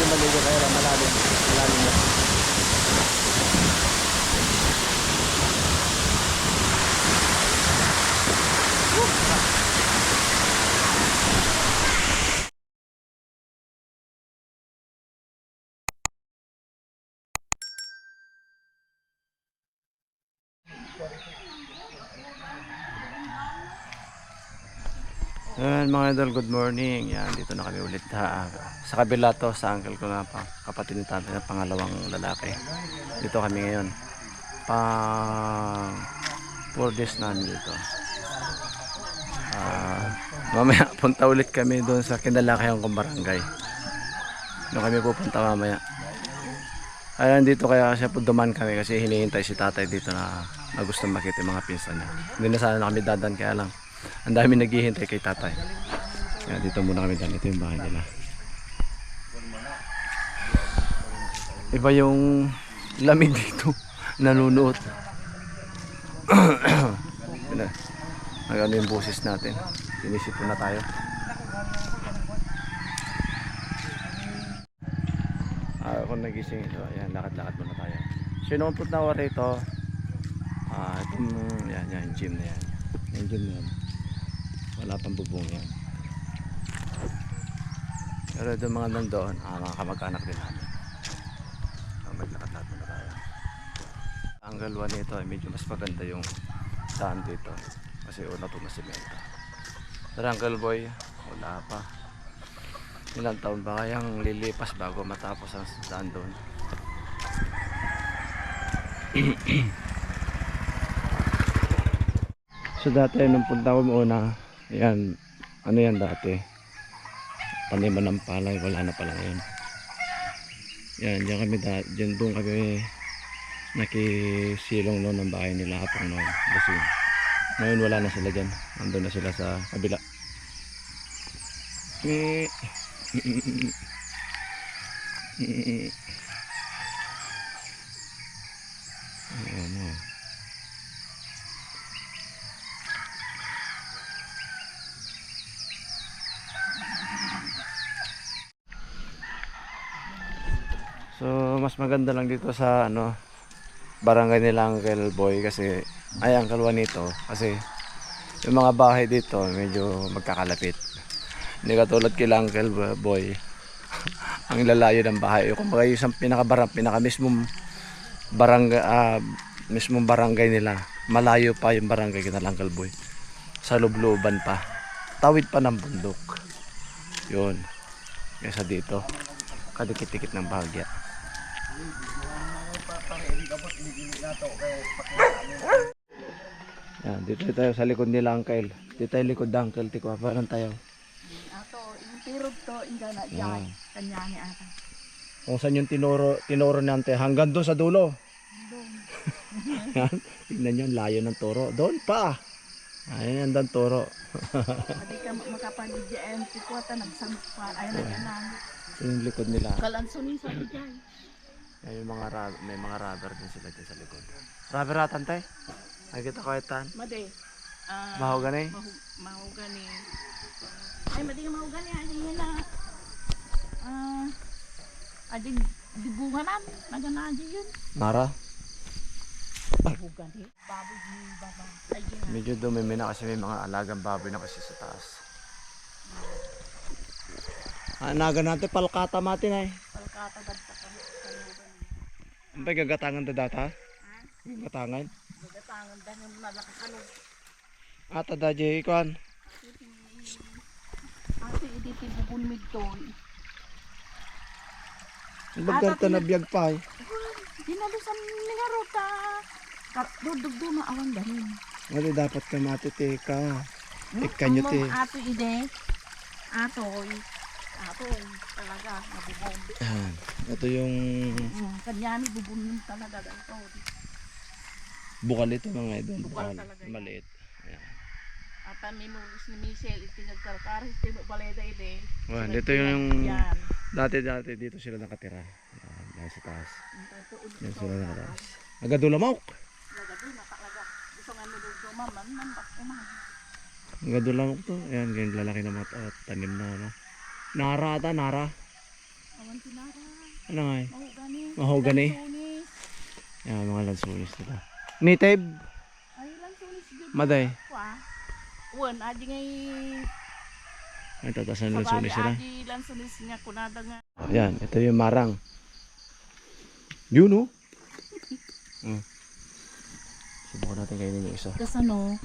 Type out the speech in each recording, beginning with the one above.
pwede maligo kaya malalim. Malalim na. Ayan mga idol, good morning. Yan, dito na kami ulit ha. Sa kabila to, sa uncle ko na pa, kapatid ni tatay na pangalawang lalaki. Dito kami ngayon. Pang 4 days namin dito. Ah, mamaya punta ulit kami doon sa Kindalakayang kong barangay. Doon kami pupunta mamaya. Ayan dito kaya po duman kami kasi hinihintay si tatay dito na, na gusto makita yung mga pinsan niya. Hindi na sana kami dadan kaya lang. Ang dami naghihintay kay tatay. Kaya dito muna kami dahil ito yung bahay nila. Iba yung lamig dito. Nanunuot. Magano yung boses natin. Sinisip na tayo. Ah, ako nagising ito. Ayan, lakad-lakad muna tayo. Sinumpot na ako rito. Ah, itong, yan, yan, gym na yan. Yung gym na yan. Wala pang bubong yan. Pero doon mga nandoon, ah, mga kamag-anak din namin. Ah, maglakad-lakad muna tayo. Ang galwa nito ay medyo mas maganda yung daan dito. Kasi una po masimento. Pero Uncle Boy, wala pa. Ilang taon ba kayang lilipas bago matapos ang daan doon? so dati nung punta ko muna, yan, ano yan dati? Paniman ng palay, wala na pala ngayon. Yan, diyan kami, da- diyan doon kami nakisilong noon ng bahay nila hapang noon. Kasi ngayon wala na sila dyan. Nandun na sila sa kabila. Eh, maganda lang dito sa ano barangay nila Uncle Boy kasi ay Uncle Juanito kasi yung mga bahay dito medyo magkakalapit. Hindi katulad kila Uncle Boy ang lalayo ng bahay. Kung yung isang pinakabarang, pinaka mismong barangay, ah, mismong barangay nila, malayo pa yung barangay kina Uncle Boy. Sa lubluban pa. Tawid pa ng bundok. Yun. Kesa dito, kadikit-dikit ng bahagya. Yan, dito tayo sa likod nila Uncle. Dito tayo likod ng Uncle. Tikwa pa lang tayo. Ato, yung to, inga na jay. Kanya ni ata. Kung saan yung tinuro, tinuro ni Ante, hanggang doon sa dulo. Doon. Yan, tignan nyo, layo ng turo. Doon pa. Ayun, yan ang turo. Pwede ka makapag-DJM, si Kuwata nagsampan. Ayun na yan Ito yung likod nila. Kalansuni sa jay. Yung mga may mga rubber din sila dyan sa likod. Rubber atan tay? Nakikita ko itan. Made. Ah, Mahogany? mahu- mahogany. Ay, madi ka mahogany. Ay, yun na. Ah, adig dibunganan. Naganaji yun. Nara? Mahogany. Baboy di baba. Medyo dumimi na kasi may mga alagang baboy na kasi sa taas. Ah, naga natin palkata matin ay. Palkata ganda ka. Ang pa gagatangan ta data? Ha? Gagatangan? Magatangan dahil yung nalakakalog. Ata da jay kwan. Ate, hindi tibubunmig to. Bagdal ta na biyag pa ay. Dinalusan ni Garota. Dudugdo na awan dahin. Wala dapat ka matiteka. Ikanyo te. Ato ide. Atoy. Atoy. Talaga. Nabubong. Yan. Ito yung Mm, Kanyami bubunmin talaga ganito. bukal ito mga idol. Bukal talaga. Maliit. Ayan. At ang memories ni Michelle, itinagkarkar, iti baleda ide. Wow, dito yung Yan. dati dati dito sila nakatira. Yan, dahil sa taas. Ito, Yan sila nakatira. Agadulamok. Talaga na talaga. Gusto nga nilugdo man, bakit man. Agadulamok to. Ayan, ganyan lalaki na mga tanim na ano. Nara ata, nara. Awan Awan tinara. Ano nga eh? Mahogany. Lansunis. Yan, mga lansunis nila. Native, Ay, lansunis good. maday. Kwa. Wan, adi ngay... Ay, tatas na Sabali, lansunis sila. adi lansunis niya kunada nga. Yan, ito yung marang. Yun oh. Mm. Subukan natin kainin yung isa. Tapos ano,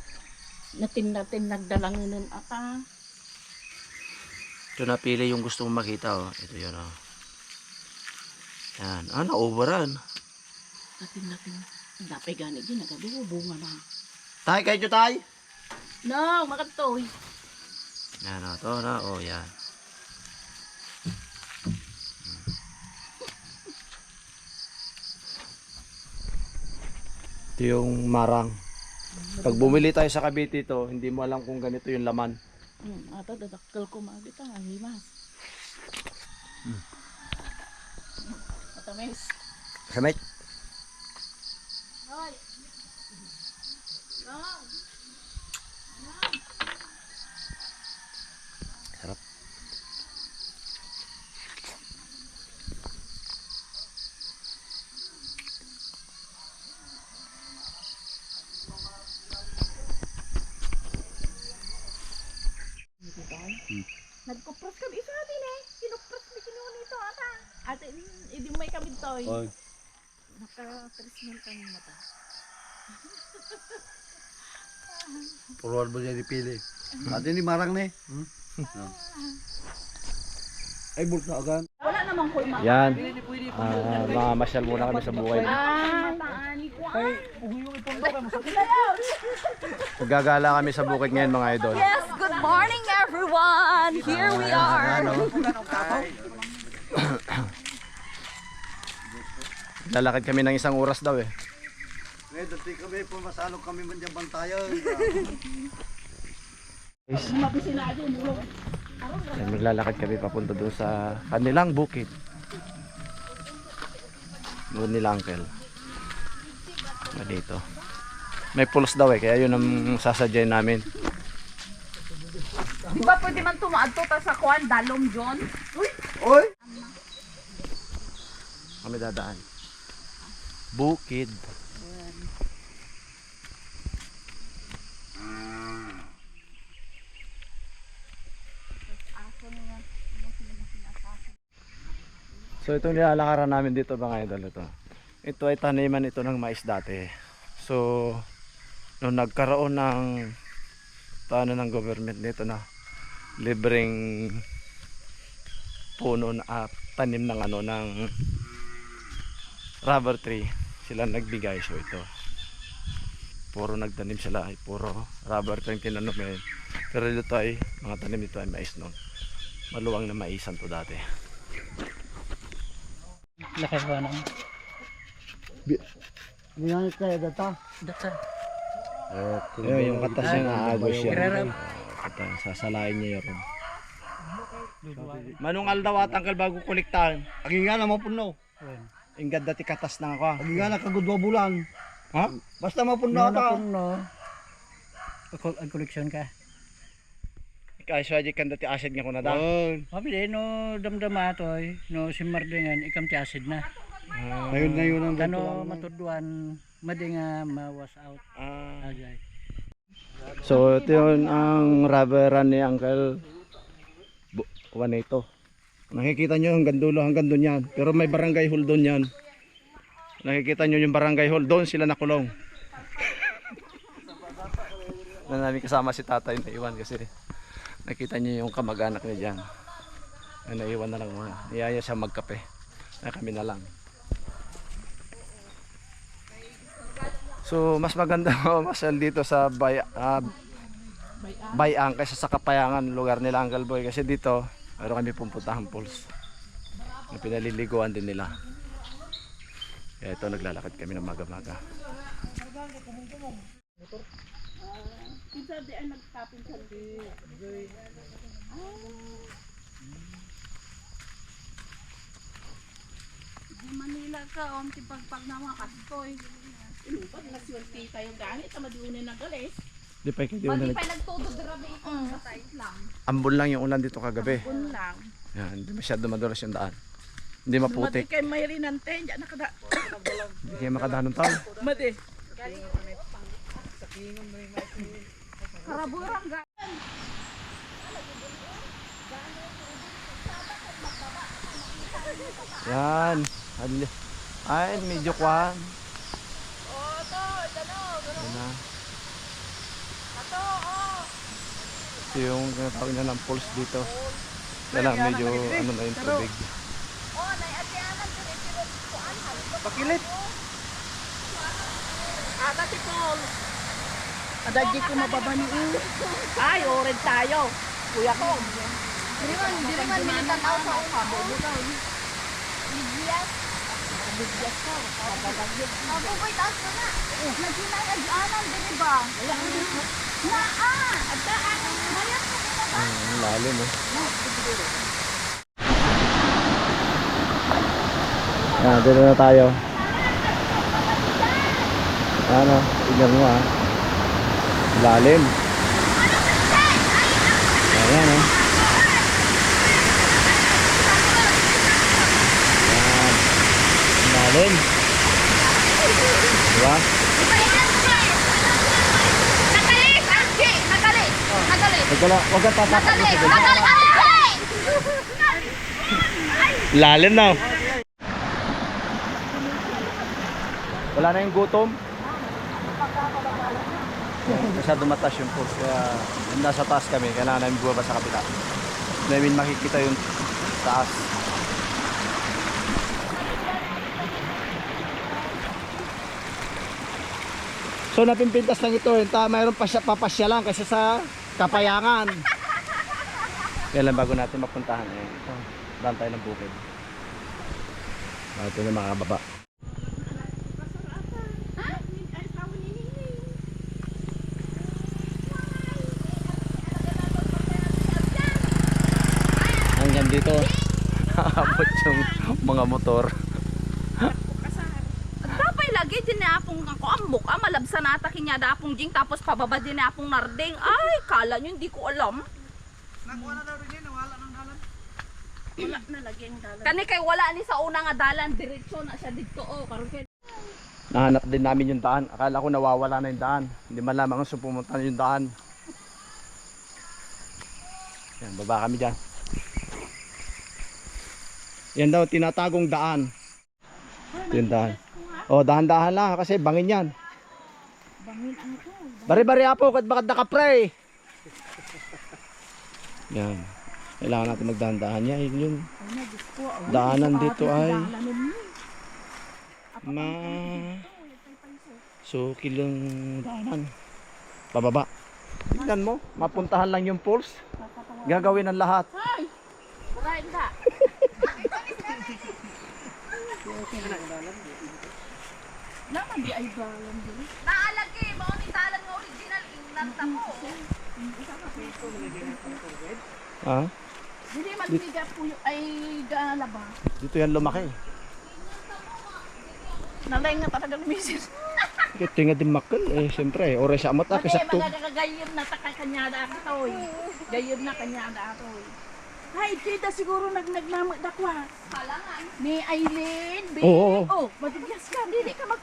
natin natin nagdalang nun ata. Ito napili yung gusto mong makita oh. Ito yun oh. Yan. Ah, na-overan. Natin natin. Dapay gani din, nagabi bunga na. Tay, kayo tay. No, makatoy. Yan oh, to na. Oh, yan. Ito yung marang. Pag bumili tayo sa Cavite ito, hindi mo alam kung ganito yung laman. Hmm, ata dadakkel ko magita nga himas. Hmm. Matamis. Kamay. Hoy. No. Sarap. Nagkupros kami isa din eh. Kinupros ni kinuha nito ata. Ate, hindi may kami toy. Oy. Naka-tres mil kami mata. Puluhan mo niya dipili. Ate ni Marang ni. Hmm? Ay, bulta agan. Wala namang ko ma. Yan. Ah, mga masyal muna kami sa buhay. Ah, taani ko. Ay, Magagala kami sa bukid ngayon mga idol. Yes, good morning everyone. Here we are. Lalakad kami ng isang oras daw eh. Ngayon, dati kami, pumasalok kami man dyan bantayan. Lumabi sila dyan. Mulong. Yan, maglalakad kami papunta doon sa kanilang bukid. Doon nila uncle. Na dito. May pulos daw eh, kaya yun ang sasadyain namin. Di ba pwede man tumaadto ta sa kwan dalom John? Oy! Kami dadaan. Bukid. So itong nilalakaran namin dito mga idol ito. Ito ay taniman ito ng mais dati. So nung nagkaroon ng paano ng government dito na libreng puno na ah, tanim ng ano ng rubber tree. Sila nagbigay. So ito. Puro nagtanim sila. Ay puro rubber tree tinanom ngayon pero dito ay mga tanim dito ay mais noon. Maluwang na maisan to dati. Laki ba nang? Ngayon kayo data. Data. Ayun, yung katas niya naagos yan. sasalain niya yun. Manungal daw at angkal bago kuliktahan. Agi nga na mapuno. Ingad dati katas na ako Agi nga na kagudwa bulan. ha? Basta mapuno No, ata. no. Ang koleksyon ka. ikaw siya kan dati acid nga ko na daw Sabi din, no damdama to no si Mardingan ikam ti acid na. Ngayon na yun ang Kano matudwan madinga mawas out Ah. agay. So ito yun ang rubberan ni Uncle Bu- Juanito. Nakikita nyo hanggang dulo hanggang doon yan. Pero may barangay hall doon yan. Nakikita nyo yung barangay hall doon sila nakulong. na namin kasama si tatay na iwan kasi nakita nyo yung kamag-anak niya dyan. Na naiwan na lang mga. Niyaya siya magkape. Na kami na lang. So mas maganda masal dito sa bay, ah, Bayang kaysa sa Kapayangan lugar nila Uncle Boy kasi dito meron kami pupuntahan pools na pinaliliguan din nila. Kaya ito naglalakad kami ng maga-maga. Di ay nagtapin sa di. Di Manila ka, om ti pagpag na mga kastoy. Inupag na siwalti tayo gani, tama di unin ng galis. Di pa kayo na nag- nagtudo grabe ito sa lang. Ambon lang yung ulan dito kagabi. Un lang. Yan, hindi masyado madulas yung daan. Hindi maputik. kay Mayri nante, diyan nakada. Hindi kayo makadahan ng tao. Madi. Karaburang ga. Yan. Ay, medyo kwan. Oh, to, na. Ito yung tinatawag niya ng pulse dito. Kaya lang medyo ano na yung tubig. Pakilit. Ata si Paul. Adagi ko mababani u. Ay, ored tayo. Kuya ko. Dili man, dili man militan tao sa upa. Ako ko'y taas ko na. Nagsinay adyanan, dili ba? Ang lalim eh. Yan, dito na tayo. Ano, tignan mo ah. Lalim. Ayan eh. Yan. Lalim. Huwag ka, huwag ka tatakot sa ganyan. Lalim na. Wala na yung gutom. Masyado mataas yung pulse. Kaya nasa taas kami. Kailangan namin buwaba sa kapila. Namin makikita yung taas. So napimpintas lang ito. Yung mayroon pa siya papasya lang kasi sa kapayangan. Kailan bago natin mapuntahan eh. Daan tayo ng bukid. Bago na makababa. Hanggang dito. Aabot yung mga motor. Lagi din na apong ako amok. Ah, malabsa na ata kinya da apong jing tapos pababa din na apong narding. Ay, kala nyo hindi ko alam. Wala na lagi ang dalan. Kani kay wala ni sa una nga dalan diretso na siya dito oh. Karon kay Nahanap din namin yung daan. Akala ko nawawala na yung daan. Hindi man lamang ang pumunta na yung daan. Yan, baba kami dyan. Yan daw, tinatagong daan. Yung daan. O, dahan-dahan lang kasi bangin yan. Bangin ang to. Bari-bari apo, kat bakit nakapray. Yan. Kailangan natin magdahan-dahan yan. Yun yung. Ay, daanan ito dito ay ma so kilong daanan. Pababa. Tignan mo, mapuntahan lang yung pulse. Gagawin ang lahat. Ay! Burahin ka. Naman di ay dalan din. naalagi mao ni dalan nga original ingnan ta mo. Ha? Dili man biga puyo ay galaba. Dito yan lumaki. Nalay nga talaga misis. Kaya tinga din makal eh, siyempre, oras sa amat ah, kasakto. mga gayod na taka kanyada ako toy. Gayod na kanyada ako. Hay, kita siguro nag nagmamadakwa. Halangan. Ni Aileen, B. Oo. Oh, matigas ka. Dili ka mag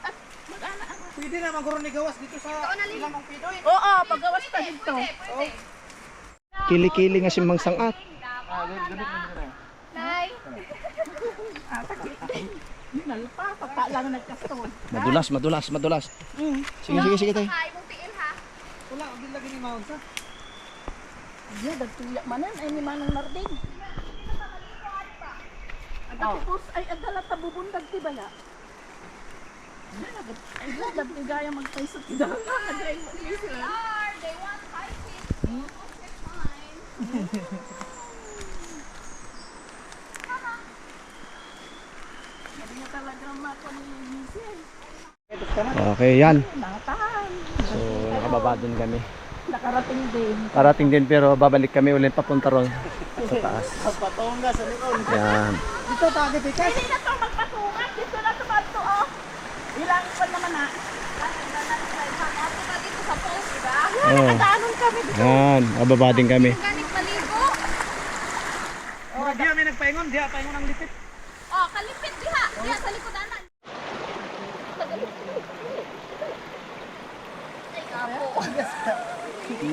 mag-ana. Pwede na maguro ni gawas dito sa lamang pidoy. Oo, paggawas pa dito. Kili-kili nga si Mang Sangat. Nay. Nalpa, pagka lang nagkaston. Madulas, madulas, madulas. Sige, sige, sige tayo. Ay, mong tiil ha. Wala, abin lagi ni Maon sa. Ay, dagtuya manan ay ni Manong Narding. Tapos ay adala tabubundag ti baya. Ay, dapat ni gaya magpaisot ti dala. Nagay mo ni sila. They want five feet. Ni Misil. Okay, yan. So, nakababa din kami. Nakarating din. Parating din pero babalik kami ulit papunta ron sa taas. Patonga sa likod. Yan. Dito tayo pikas. Hindi na to magpatungat. Dito na to bato oh. Ilang pa naman na. Dito sa post, diba? Oh. Nakadaanon kami dito. Yan, bababa din kami. Ganik maligo. Oh, diya may nagpaingon, diya paingon ang lipit. Oh, kalipit diha. Diha sa likodanan. Ay, kapo. To.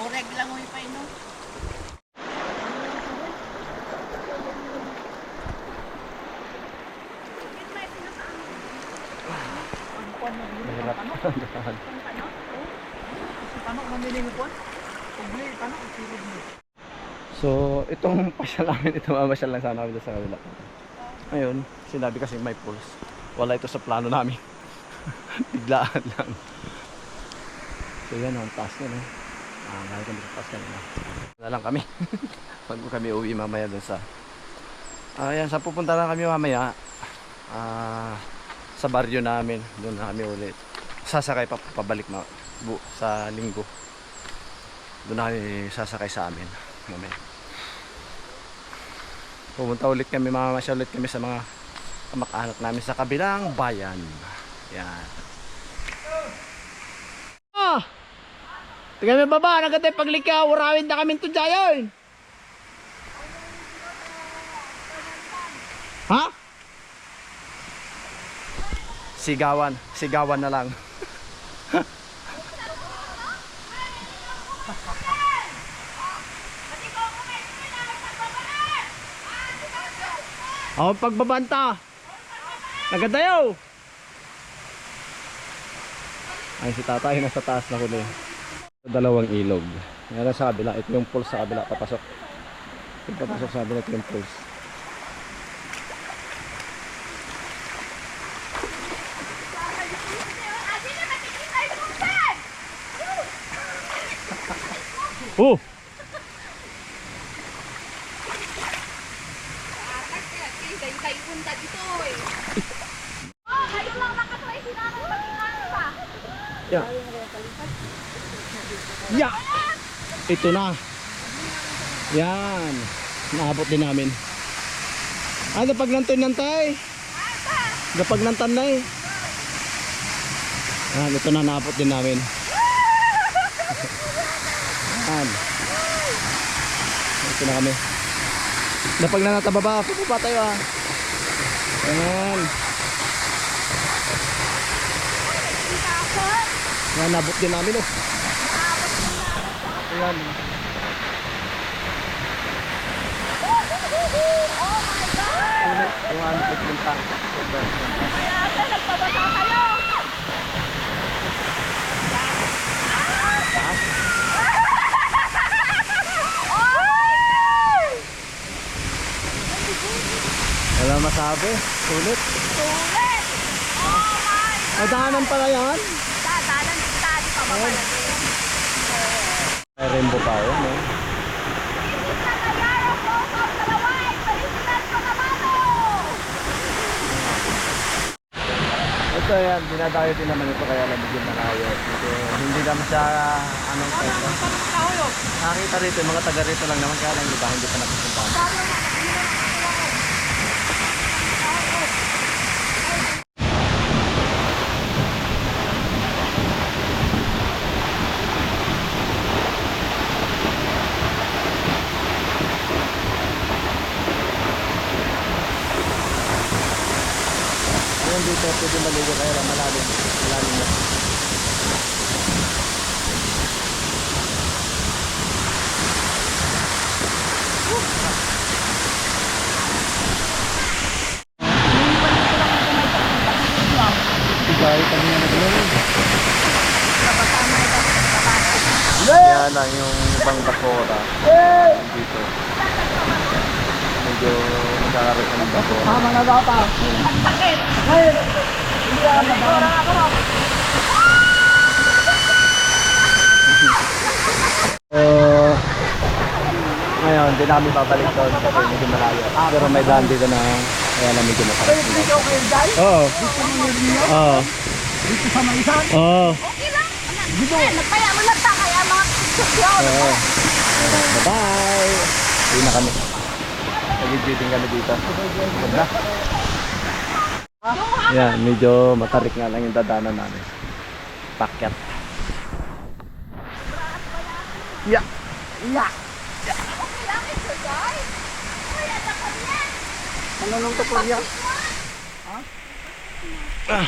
Oreg lang mo ipay no. Mahirap. So, itong pasyal namin, ito mamasyal lang sana kami sa kabila. Ngayon, sinabi kasi may pulse. Wala ito sa plano namin. Biglaan lang. So yan, ang taas na no. Ah, ngayon kami sa taas kanina. Na lang kami. Bago kami uwi mamaya doon sa... Ah, yan, sa pupunta lang kami mamaya. Ah, sa baryo namin. Doon na kami ulit. Sasakay pa pabalik ma bu, sa linggo. Doon na kami sasakay sa amin. Mamaya. Pumunta ulit kami, mamamasya ulit kami sa mga kamag-anak namin sa kabilang bayan. Yan. Ah! Tingnan mo baba, nagatay paglikaw, urawin na kami to jayon. Ha? Sigawan, sigawan na lang. Oh, pagbabanta. Nagadayo. Ay, si tatay nasa taas na huli. Dalawang ilog. Yan sa kabila. Ito yung pulse sa kabila. Papasok. Ito papasok sa kabila. Ito yung pulse. Oh! Kay punta dito eh. Oh, kayo lang nakatry sila ng pag-ingat pa. Ya. Ya. Ito na. Yan. Naabot din namin. Ah, napag nantay-nantay. Napag nantanay. Yan, ito na naabot din namin. Yan. Ito na kami. Napag na natababa, pupapa tayo ah. Yan. Yan, nabot din namin oh. Ayan. Sulit, yung ano, pagpunta. Kaya ate, nagpabasa kayo. Wala masabi. Sulit. Sulit. Oh my Nadaanan pala yan. Dadalan kita, di pa mamalagay. May pa yun, no? Ito yan, dinadayo din naman ito kaya lang medyo malayo. Ito, hindi naman siya anong kwento. Nakakita rito, yung mga taga rito lang naman kaya lang iba, hindi pa napupuntahan. Ayun dito, pwede maligo kaya lang malalim. Malalim na. Sigay kami na naglalaro. Yan lang yung ibang bakora. Dito. Medyo nagkakaroon ka ng bakora. Tama na dapat. So, ngayon, hindi namin babalik doon kasi medyo malayo. Pero may daan dito na kaya na medyo masarap. Oo. Oo. Oo. Okay lang. Eh, nagpaya mo lang Oo. Bye-bye. Uwi na kami. Nag-greeting kami dito. Ganda. Yan, medyo matarik nga lang yung dadanan namin. Pakyat. Yeah. Okay ko yan. Mananong to yan. Ha?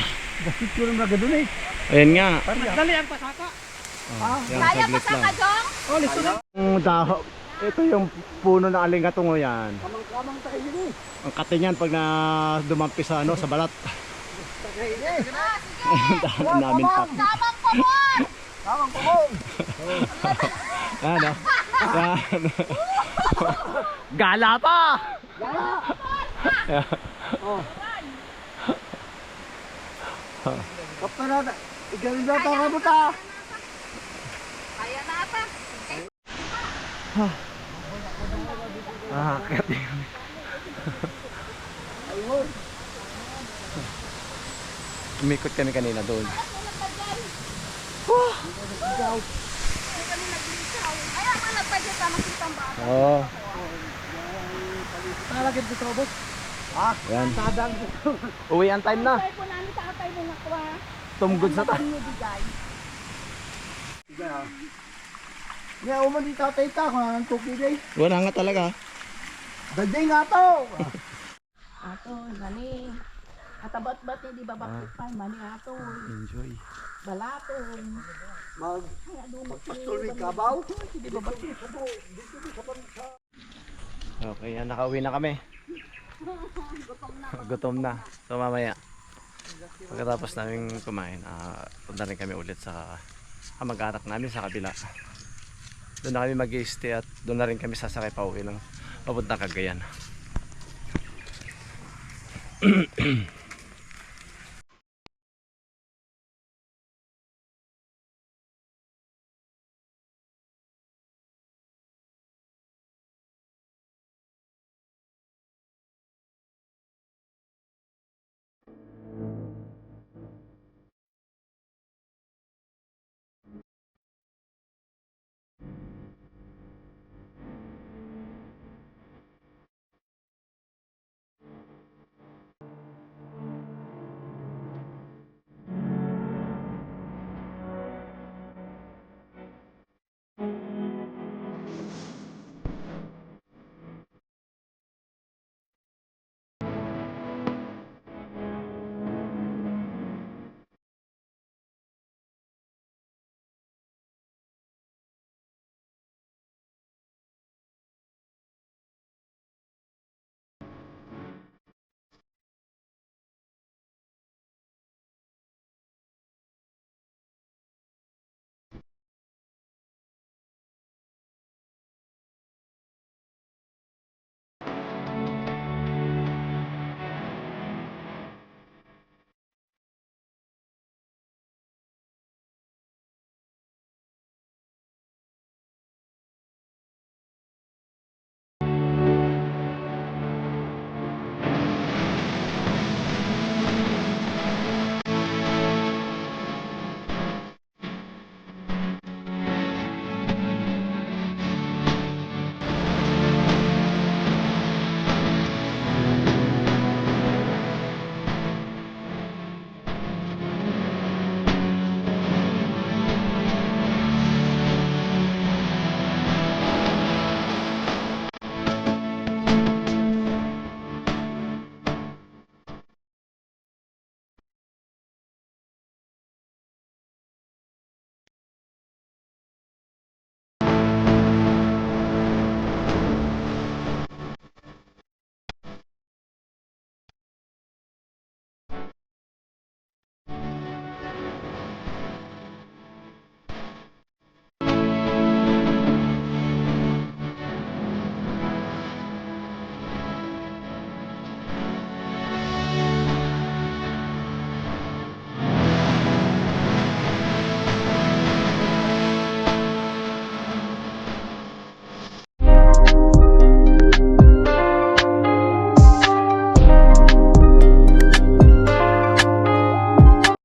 Bakit ko rin mga doon eh. Ayan nga. Dali ang pasaka. Oh, yan, Kaya pa sa kajong? Oh, listo na. Ang daho. Ito yung puno ng alingatungo yan. Kamang-kamang tayo yun eh. Ang kate niyan pag na dumampi sa ano, sa balat. Dami namin pa. Tamang kumon! Kamang kumong. Ano? Yan. Gala pa! Kapta na. Igaling na tayo mo ta. Kaya na pa. Ah, kati. Umikot kami kanina doon. Kaya bata. Oo. Oh, Talagyan dito boss. yan. Sadang. Uwi ang time na. Kaya po namin sa atay mo nga kwa. Tumgod sa ta. Bigay? Sige ah. Nga uman di tatay ta kung anong tuki day. Wala nga talaga. Daday nga to. Ato, mani. Atabat-bat ni di babakit pa, mani ato. Enjoy. Balatong. Mag pastol ni kabaw. di babakit. Okay, yan, nakauwi na kami. Gutom na. So mamaya, pagkatapos namin kumain, ah punta rin kami ulit sa kamag-anak namin sa kabila. Doon kami mag stay at doon na rin kami sasakay pa uwi ng papuntang Cagayan.